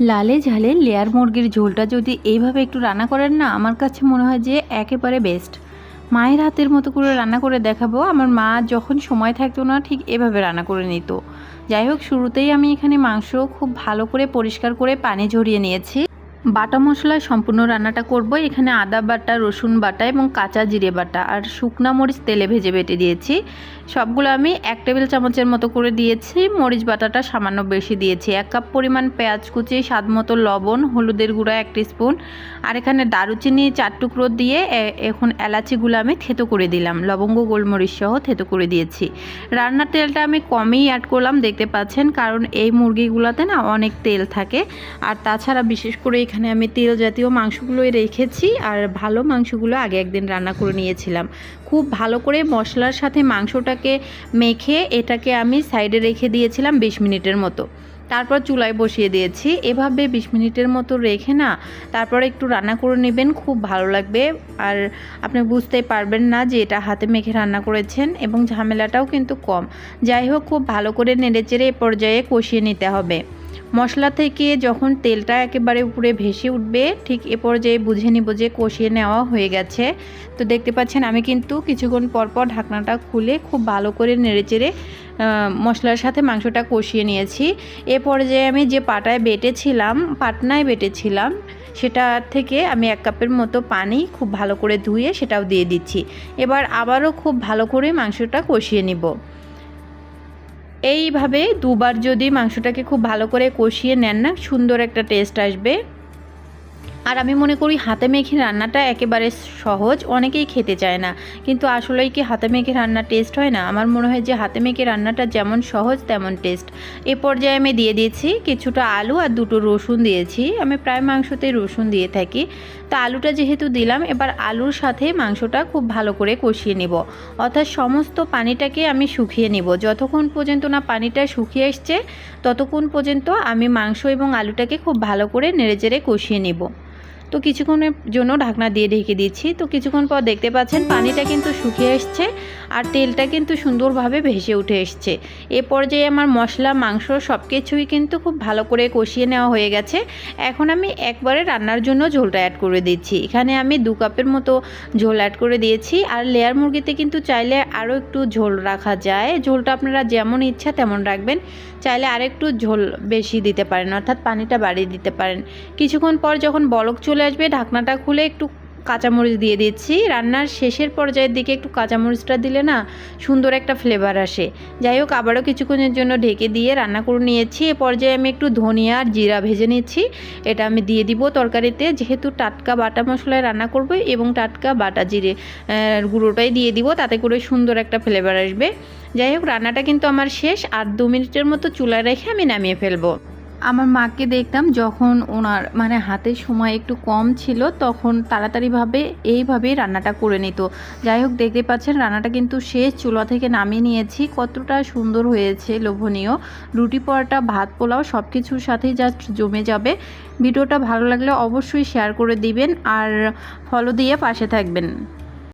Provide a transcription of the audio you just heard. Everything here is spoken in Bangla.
লালে ঝালে লেয়ার মুরগির ঝোলটা যদি এইভাবে একটু রান্না করেন না, আমার কাছে মনে হয় যে একেবারে বেস্ট মায়ের হাতের মতো করে রান্না করে দেখাবো। আমার মা যখন সময় থাকতো না, ঠিক এভাবে রান্না করে নিত। যাই হোক, শুরুতেই আমি এখানে মাংস খুব ভালো করে পরিষ্কার করে পানি ঝরিয়ে নিয়েছি। বাটা মশলায় সম্পূর্ণ রান্নাটা করব। এখানে আদা বাটা, রসুন বাটা এবং কাঁচা জিরে বাটা আর শুকনা মরিচ তেলে ভেজে বেটে দিয়েছি। সবগুলো আমি এক টেবিল চামচের মতো করে দিয়েছি। মরিচ বাটাটা সামান্য বেশি দিয়েছি। এক কাপ পরিমাণ পেঁয়াজ কুচি, স্বাদ মতো লবণ, হলুদের গুঁড়া এক স্পুন আর এখানে দারুচিনি চার টুকরো দিয়ে এখন এলাচিগুলো আমি থেতো করে দিলাম। লবঙ্গ, গোলমরিচ সহ থেতো করে দিয়েছি। রান্নার তেলটা আমি কমই অ্যাড করলাম, দেখতে পাচ্ছেন, কারণ এই মুরগিগুলোতে না অনেক তেল থাকে। আর তাছাড়া বিশেষ করে এখানে আমি তেল জাতীয় মাংসগুলোই রেখেছি আর ভালো মাংসগুলো আগে একদিন রান্না করে নিয়েছিলাম। খুব ভালো করে মশলার সাথে মাংসটাকে মেখে এটাকে আমি সাইডে রেখে দিয়েছিলাম বিশ মিনিটের মতো। তারপর চুলায় বসিয়ে দিয়েছি। এভাবে বিশ মিনিটের মতো রেখে না, তারপর একটু রান্না করে নেবেন, খুব ভালো লাগবে। আর আপনি বুঝতেই পারবেন না যে এটা হাতে মেখে রান্না করেছেন এবং ঝামেলাটাও কিন্তু কম। যাই হোক, খুব ভালো করে নেড়েচেড়ে এ পর্যায়ে কষিয়ে নিতে হবে। মশলা থেকে যখন তেলটা একেবারে উপরে ভেসে উঠবে, ঠিক এ পর্যায়ে বুঝে নিব যে কষিয়ে নেওয়া হয়ে গেছে। তো দেখতে পাচ্ছেন, আমি কিন্তু কিছুক্ষণ পর পর ঢাকনাটা খুলে খুব ভালো করে নেড়েচেড়ে মশলার সাথে মাংসটা কষিয়ে নিয়েছি। এ পর্যায়ে আমি যে পাটায় বেটেছিলাম, পাটনায় বেটেছিলাম, সেটা থেকে আমি এক কাপের মতো পানি খুব ভালো করে ধুয়ে সেটাও দিয়ে দিচ্ছি। এবার আবারও খুব ভালো করে মাংসটা কষিয়ে নিব। এইভাবে দুবার যদি মাংসটাকে খুব ভালো করে কষিয়ে নেন না সুন্দর একটা টেস্ট আসবে। আর আমি মনে করি হাতে মেখে রান্নাটা একেবারে সহজ, অনেকেই খেতে চায় না। কিন্তু আসলেই কি হাতে মেখে রান্না টেস্ট হয় না? আমার মনে হয় যে হাতে মেখে রান্নাটা যেমন সহজ, তেমন টেস্ট এ পর্যায়ে আমি দিয়ে দিয়েছি কিছুটা আলু আর দুটো রসুন দিয়েছি। আমি প্রায় মাংসতে রসুন দিয়ে থাকি। তো আলুটা যেহেতু দিলাম, এবার আলুর সাথে মাংসটা খুব ভালো করে কষিয়ে নেব। অর্থাৎ সমস্ত পানিটাকে আমি শুকিয়ে নেব। যতক্ষণ পর্যন্ত না পানিটা শুকিয়ে এসছে ততক্ষণ পর্যন্ত আমি মাংস এবং আলুটাকে খুব ভালো করে নেড়েচেড়ে কষিয়ে নেব। তো কিছুক্ষণের জন্য ঢাকনা দিয়ে ঢেকে দিচ্ছি। তো কিছুক্ষণ পর দেখতে পাচ্ছেন পানিটা কিন্তু শুকিয়ে এসছে আর তেলটা কিন্তু সুন্দরভাবে ভেসে উঠে এসছে। এ পর্যায়ে আমার মশলা, মাংস সব কিছুই কিন্তু খুব ভালো করে কষিয়ে নেওয়া হয়ে গেছে। এখন আমি একবারে রান্নার জন্য ঝোলটা অ্যাড করে দিচ্ছি। এখানে আমি দু কাপের মতো ঝোল অ্যাড করে দিয়েছি। আর লেয়ার মুরগিতে কিন্তু চাইলে আরও একটু ঝোল রাখা যায়। ঝোলটা আপনারা যেমন ইচ্ছা তেমন রাখবেন। চাইলে আরেকটু ঝোল বেশি দিতে পারেন, অর্থাৎ পানিটা বাড়িয়ে দিতে পারেন। কিছুক্ষণ পর যখন বলক চলে আসবে, ঢাকনাটা খুলে একটু কাঁচামরিচ দিয়ে দিচ্ছি। রান্নার শেষের পর্যায়ের দিকে একটু কাঁচামরিচটা দিলে না সুন্দর একটা ফ্লেভার আসে। যাই হোক, আবারও কিছুক্ষণের জন্য ঢেকে দিয়ে রান্না করে নিয়েছি। এ পর্যায়ে আমি একটু ধনিয়া আর জিরা ভেজে নিচ্ছি। এটা আমি দিয়ে দিব তরকারিতে। যেহেতু টাটকা বাটা মশলায় রান্না করব এবং টাটকা বাটা জিরে গুঁড়োটাই দিয়ে দিব, তাতে করে সুন্দর একটা ফ্লেভার আসবে। যাই হোক, রান্নাটা কিন্তু আমার শেষ। আর দু মিনিটের মতো চুলায় রেখে আমি নামিয়ে ফেলব। আমার মাকে দেখতাম যখন ওনার মানে হাতে সময় একটু কম ছিল, তখন তাড়াতাড়িভাবে এইভাবেই রান্নাটা করে নিত। যাই হোক, দেখতে পাচ্ছেন রান্নাটা কিন্তু শেষ, চুলা থেকে নামিয়ে নিয়েছি। কতটা সুন্দর হয়েছে, লোভনীয়। রুটি পরোটা, ভাত পোলাও সব কিছুর সাথেই জাস্ট জমে যাবে। ভিডিওটা ভালো লাগলে অবশ্যই শেয়ার করে দিবেন, আর ফলো দিয়ে পাশে থাকবেন।